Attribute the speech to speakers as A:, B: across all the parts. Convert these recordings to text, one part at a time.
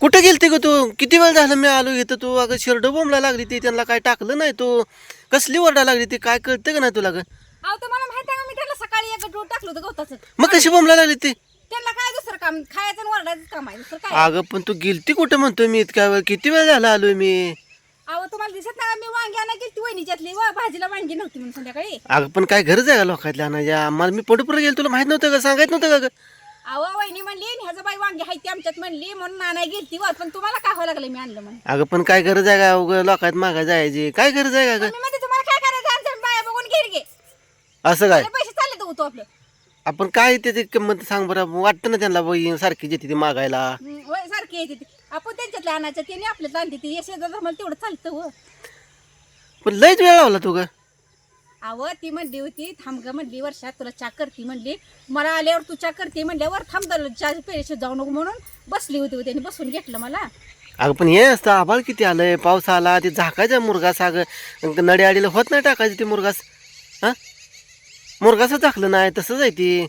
A: कुठं गेलते ग तू? किती वेळ झालं मी आलो इथं? तू अगं शिरड बोंबला लागली ती त्यांना काय टाकलं नाही तू? कसली ओरडा लागली ती? काय कळतं का नाही तुला ग?
B: अहो तुम्हाला माहिती आहे का मी सकाळी एक डोळ टाकलं होतं गवताचं.
A: मग कशी बोंबला लागली ती?
B: त्यांना काय दुसरं काम? खायचं आणि वरडायचं काम आहे. दुसरं काय?
A: अगं पण तू गेलती कुठं म्हणतोय मी इतक्या वेळ? किती वेळ झाला आलोय मी?
B: अहो तुम्हाला दिसत नाही का मी वांगी आणा गेली वहिनीच्यातली. वा भाजीला वांगी नव्हती म्हणून संध्याकाळी.
A: अगं पण काय गरज आहे का लोकातल्या? आणायच्या मला मी पंढरपूर गेलो तुला माहीत नव्हतं का सांगायचं नव्हतं का ग?
B: अहो वहिनी म्हणली ह्याचं बाई वांगी हाय ती आमच्यात म्हणली म्हणून आणाय गेलती वा पण तुम्हाला काय व्हायला लागलं? मी आणलं म्हणून.
A: अगं पण काय गरज आहे का? उगं लोकात मागा जायची. काय गरज आहे का ग?
B: मी म्हणते तुम्हाला काय करायचं? आमच्या बाया बघून घेर घे.
A: असं काय?
B: पैसे चालले तर होतो आपलं.
A: आपण काय त्याची किंमत सांग बरं. वाटतं ना त्यांना बाई सारखी येते ती मागायला.
B: हम्म, होय सारखी येते ती. आपण त्यांच्यातले आणायचं त्याने आपल्यात आणते ती. यश मला तेवढं चालतं हो
A: पण लयच वेळ लावला तू ग.
B: अव ती म्हणली होती थांब ग म्हणली वर्षात तुला चा करती म्हणली. मला आल्यावर तू चा करते म्हणल्यावर थांब चा पेरेशी जाऊ नको म्हणून बसली होती त्याने बसून घेतलं मला.
A: अगं पण हे असतं आभाळ किती आलंय पाऊस आला ते झाकायचं मुरगास अगं नडी आडीला होत नाही टाकायचं ते मुरगास. हा? मुरगासच झाकलं नाही तसंच आहे ती.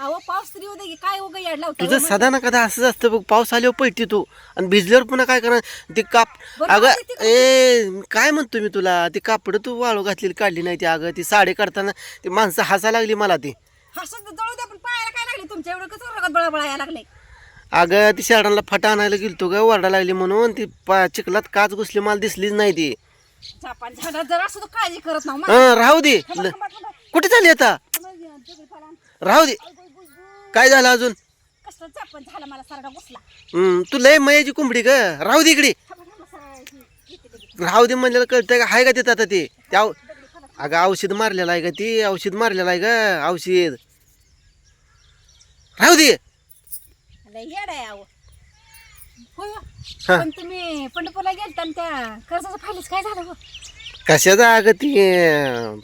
B: अहो पाऊस तरी होते की काय उगा याड लावतो
A: तुझं सदा ना कदा असंच असतं बघ पाऊस आल्यावर पळती तू. आणि भिजल्यावर पुन्हा काय करणार? ते काप
B: बरं,
A: अगं ए काय म्हणतो मी तुला? ती कापड तू वाळू घातलेली काढली नाही ती अगं. ती साडी काढताना ती माणसं हसा लागली मला ती.
B: हसत जळू द्या पण पायाला काय लागले तुमच्या? एवढं कसं रगत बळा यायला लागले
A: अगं ती शेडांना फटा आणायला गेलतो ग वरडा लागली म्हणून. ती पा चिखलात काच घुसली मला दिसलीच नाही ती.
B: झापान जरा काळजी करत ना
A: हं, राहू दे. ल- कुठे चालली आता? राहू दे. काय झालं अजून?
B: कसलं झालं मला
A: तू लय मयाची कोंबडी ग. राहू दे इकडे. राहू दे म्हणलेलं कळतंय का? हाय का तिथं आता ते? त्या अगं औषध मारलेलं आहे का ती. औषध मारलेलं आहे का औषध. राहू दे.
B: लय येड आहे अहो. होय. हो.
A: हा.
B: पण तुम्ही पंढरपूरला गेलता आणि त्या कर्जाचं फायलीच काय झालं हो
A: कशाचं अगं ती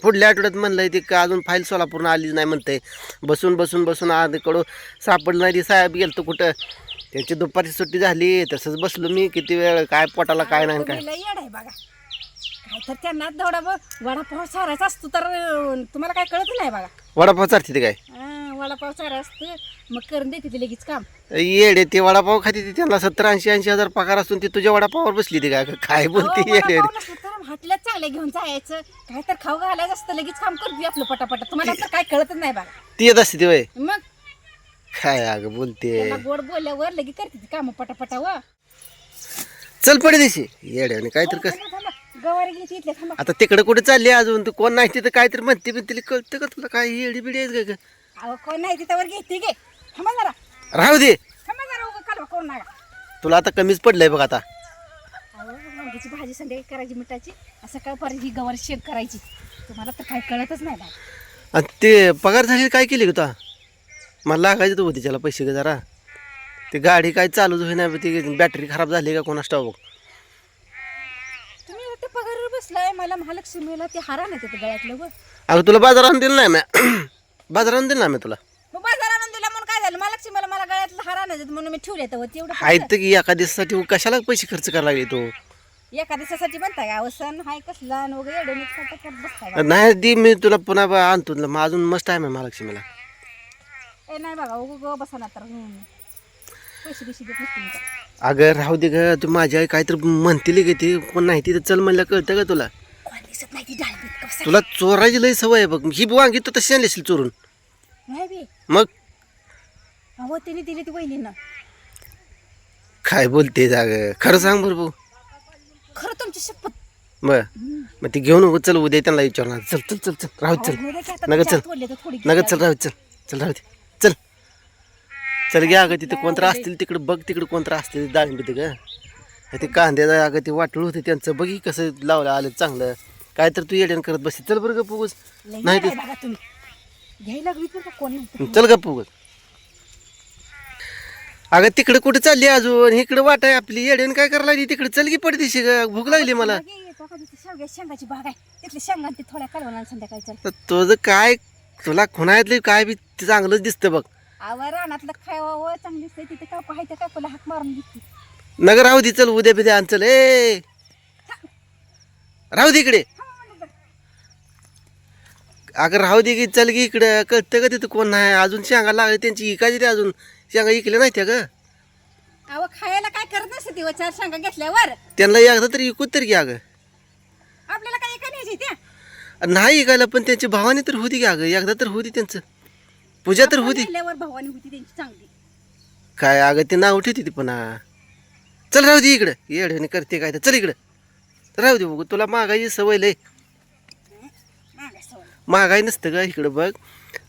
A: पुढल्या आठवड्यात म्हणलंय ती का अजून फाईल सोलापूरनं आलीच नाही म्हणतंय. बसून बसून बसून आधीकडं ती साहेब गेलतो कुठं? त्यांची दुपारची सुट्टी झाली तसंच बसलो मी. किती वेळ काय पोटाला काय नाही काय?
B: आहे बघा. तर त्यांना ब- वडापाव चारायचा असतो तर तुम्हाला काय कळत नाही बघा.
A: वडापाव चालते ते काय?
B: हा, वडापाव असतं. मग करून देते ते लगेच काम.
A: येडे ते वडापाव खाते ती. त्यांना सत्तर ऐंशी ऐंशी हजार पगार असून ती तुझ्या वडापावावर बसली ती काय काय बोलते
B: अहो,
A: येडे?
B: हॉटेलात चांगलं घेऊन जायचं. काय तर खाऊ घालायचं असतं लगेच काम करते आपलं पटापट. तुम्हाला तर काय कळतच नाही बघा
A: ती येत असते ती वय.
B: मग?
A: काय अगं बोलते.
B: गोड बोलल्यावर लगेच करते ती काम पटापटा व
A: चल पडे दिशी. येडे आणि काहीतरी कस
B: थांबा, थांबा. गवारी गेली इथल्या थांबा.
A: आता तिकडे कुठे चालली अजून? तू कोण नाही तिथं काहीतरी म्हणते पण तिला कळतं का तुला काय येडी बिडी आहेत का ग?
B: अहो कोण नाही तिथं घेते गे. थांबा जरा.
A: राहू दे.
B: थांबा जरा उगा कालवा करू नका
A: तुला आता कमीच पडलंय बघ आता.
B: वांग्याची भाजी संध्याकाळी करायची मिठाची असं काय परत ही गवारी शेक करायची. तुम्हाला तर काय कळतच नाही बा
A: आणि ते पगार झाली काय केली का तू मला लागायचं तू त्याला पैसे ग जरा. ते गाडी काय चालूच होईना ती बॅटरी खराब झाली का कोणास ठाऊक?
B: तुम्ही ते पगारावर बसलाय मला महालक्ष्मीला ते हारा नाही तिथे गळ्यातलं व
A: अगं तुला बाजारात दिलं नाही मी. बाजारात दिलं ना मी तुला.
B: मग आणून दिला म्हणून काय झालं? महालक्ष्मीला मला गळ्यातलं हारा नाही म्हणून मी ठेवले तर तेवढं
A: आहेत की एका दिवसासाठी कशाला पैसे खर्च करायला लागले तू?
B: एका दिवसासाठी बनताय का सण हाय कसला आणि वगैरे एवढं नीट करता करत बसताय का?
A: नाही दी मी तुला पुन्हा बा- आणतो तुला. मग अजून मस्त आहे महालक्ष्मीला
B: ए नाही बघा उग ग बसा ना तर. हम्म. पैसे बिशे देत नसते मी काय.
A: अगं राहू दे ग. तू माझी आई काहीतरी म्हणतील की ती कोण नाही तिथं चल म्हणलं कळतं का तुला.
B: कोण दिसत नाही ती डाळबीत कसं?
A: तुला चोरायची लई सवय आहे बघ. ही वांगी तू तशी आणली असेल चोरून.
B: नाही बी.
A: मग?
B: अहो तिने दिली ती वहिनीनं.
A: काय बोलते जाग खरं सांग बरं भाऊ.
B: खरं तुमची शपथ.
A: बर. मग ती घेऊन उगा चल उद्या त्यांना विचारणार चल चल चल चल. राहू दे, चल.
B: की आता
A: नका
B: चार
A: चल.
B: तर थोडी
A: नका चल राहू दे, चल. चल राहू दे. चल. चल घ्या अगं तिथे कोणतं असतील तिकडे बघ तिकडे कोणतं असतील डाळिंब तिथं ग. ते कांद्याचं अगं ते वाटलं होतं त्यांचं. बघी कसं लावलं आलं चांगलं. काय तर तू येड्यान करत बसते चल बरं गप्प उगच
B: लई
A: नाही
B: येड आहे बघा तुम्ही. घ्यायला लागली तर कोण? नव्हतं.
A: चल गप्प उगच अगं तिकडे कुठे चालली अजून? इकडे वाट आहे आपली. येड्यान काय करायला लागली? तिकडे चल की ग. भूक लागली मला.
B: शेवग्या शेंगाची बाग आहे. तिथले शेंगा ते थोड्या कालवणार संध्याकाळी चल.
A: तर तुझं काय तुला खुणायतलं काय बी ते चांगलंच दिसतं बघ.
B: आवा रानातलं खायवा चांगली दिसते तिथे कापू आहे त्या कापूला हाक मारून दिसते
A: नगर राहू दे चल उद्या बिद्या आण चल. ए! राहू दे इकडे. अगं राहू दे की चल की इकडं. कळतं का तिथं कोण नाही? अजून शेंगा लागले त्यांची. इकायची ते अजून? शेंगा इकल्या नाही त्या ग.
B: अहो खायला काय करत व चार शांगा घेतल्यावर?
A: त्यांना एकदा तरी इकूत तरी घ्या गं.
B: आपल्याला काय एका न्यायची त्या
A: नाही ऐकायला पण त्यांची भावानी तर होती घ्या गं एकदा तर होती त्यांचं. पूजा तर होती.
B: भावानी होती त्यांची चांगली.
A: काय अगं ते नाव ठेवते ती पुन्हा. चल राहू दे इकडं. येड्याने करते काय तर. चल इकडं. राहू दे बघू. तुला मागायची सवय लय. महागाई नसतं का इकडं बघ.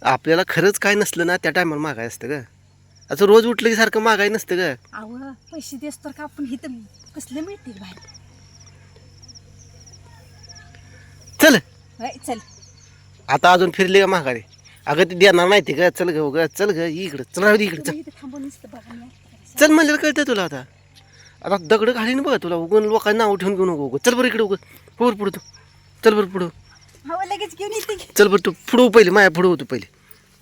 A: आपल्याला खरंच काय नसलं ना त्या टायमाला महागाई असतं का असं रोज उठलं की सारखं महागाई नसतं का
B: पैसे देस तर का आपण इथं कसले मिळतील बाहेर?
A: चल.
B: चल.
A: आता अजून फिरली का महागाई? अगं ती देणार नाही ते का चल ग ग. चल ग इकडं. चल राहू दे इकडं. चल.
B: इथं थांबून नुसतं बघा मी आता
A: चल म्हणलं कळतं तुला आता. आता दगड घालीन बघ तुला. उगून लोकांना नाव ठेवून घेऊ नको. उगं. चल बरं इकडे उगं. पुढं पुढं तू. चल बरं पुढं.
B: हवं लगेच घेऊन येते. की.
A: चल बरं तू पुढं पहिले माया पुढं होतो पहिले.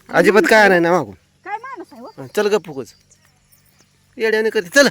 A: अजिबात काय नाही ना मागून.
B: काय माणूस आहे
A: हो? चल ग फुगच येड्याने करते चल.